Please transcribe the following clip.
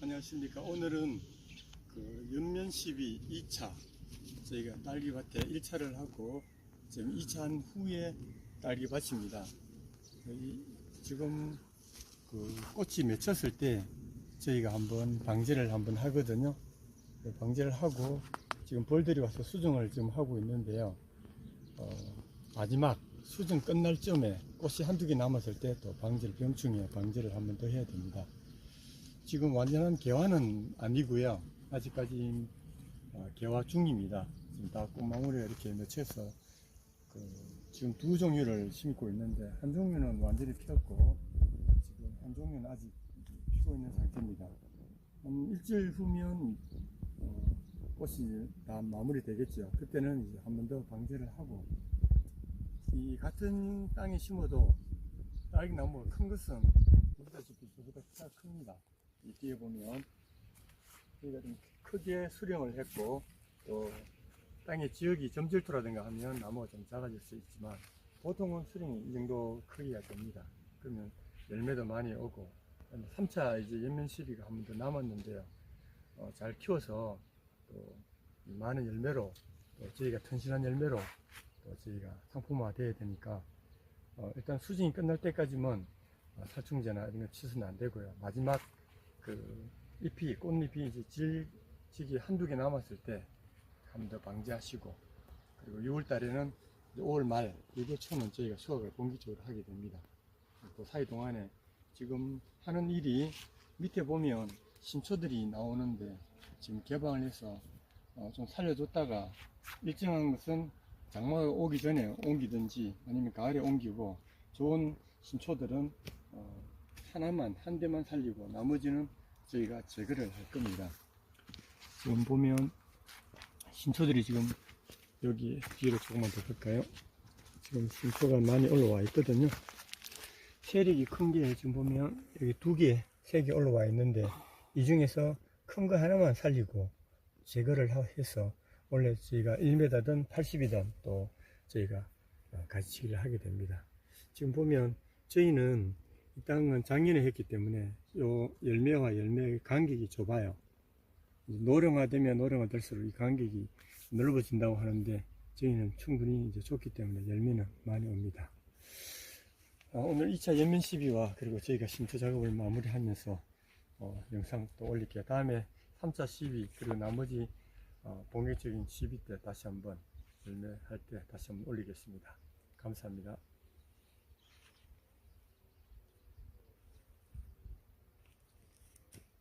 안녕하십니까. 오늘은 그 연면 12 2차 저희가 딸기밭에 1차를 하고 지금 2차 한 후에 딸기밭입니다. 이- 지금 그 꽃이 맺혔을 때 저희가 한번 방제를 한번 하거든요. 그 방제를 하고 지금 벌들이 와서 수정을 지금 하고 있는데요. 어, 마지막 수정 끝날 쯤에 꽃이 한두 개 남았을 때 또 방제를 병충해 방제를 한번 더 해야 됩니다. 지금 완전한 개화는 아니고요. 아직까지 어, 개화 중입니다. 지금 다 꽃망울에 이렇게 맺혀서 그 지금 두 종류를 심고 있는데 한 종류는 완전히 피었고 지금 한 종류는 아직 피고 있는 상태입니다. 한 일주일 후면 어, 꽃이 다 마무리 되겠죠. 그때는 이제 한 번 더 방제를 하고 이 같은 땅에 심어도 딸기 나무가 큰 것은 보다시피 저보다 큽니다. 이 뒤에 보면 여기가 좀 크게 수령을 했고 또 땅의 지역이 점질토라든가 하면 나무가 좀 작아질 수 있지만 보통은 수령이 이 정도 크기가 됩니다. 그러면 열매도 많이 오고 3차 이제 연면 시비가 한 번 더 남았는데요. 어, 잘 키워서 또 많은 열매로 또 저희가 튼실한 열매로 또 저희가 상품화 돼야 되니까 어, 일단 수정이 끝날 때까지만 어, 살충제나 이런 거 치수는 안 되고요. 마지막 그 잎이 꽃잎이 이제 질지기 한두 개 남았을 때 한 번 더 방지하시고 그리고 6월 달에는 5월 말 이거 초는 저희가 수확을 본격적으로 하게 됩니다. 그 사이 동안에 지금 하는 일이 밑에 보면 신초들이 나오는데 지금 개방을 해서 어, 좀 살려줬다가 일정한 것은 장마가 오기 전에 옮기든지 아니면 가을에 옮기고 좋은 신초들은 어, 하나만 한 대만 살리고 나머지는 저희가 제거를 할 겁니다. 지금 보면 신초들이 지금 여기 뒤로 조금만 더 볼까요? 지금 신초가 많이 올라와 있거든요. 세력이 큰 게 지금 보면 여기 두 개, 세 개 올라와 있는데 이 중에서 큰 거 하나만 살리고 제거를 하- 해서 원래 저희가 1m든 80이든 또 저희가 어, 가지치기를 하게 됩니다. 지금 보면 저희는 이 땅은 작년에 했기 때문에 요 열매와 열매의 간격이 좁아요. 노령화되면 노령화될수록 이 간격이 넓어진다고 하는데 저희는 충분히 이제 좁기 때문에 열매는 많이 옵니다. 아, 오늘 2차 연면 시비와 그리고 저희가 심초 작업을 마무리하면서 어, 영상 또 올릴게요. 다음에 3차 시비 그리고 나머지 어, 본격적인 시비 때 다시 한번 열매할 때 다시 한번 올리겠습니다. 감사합니다.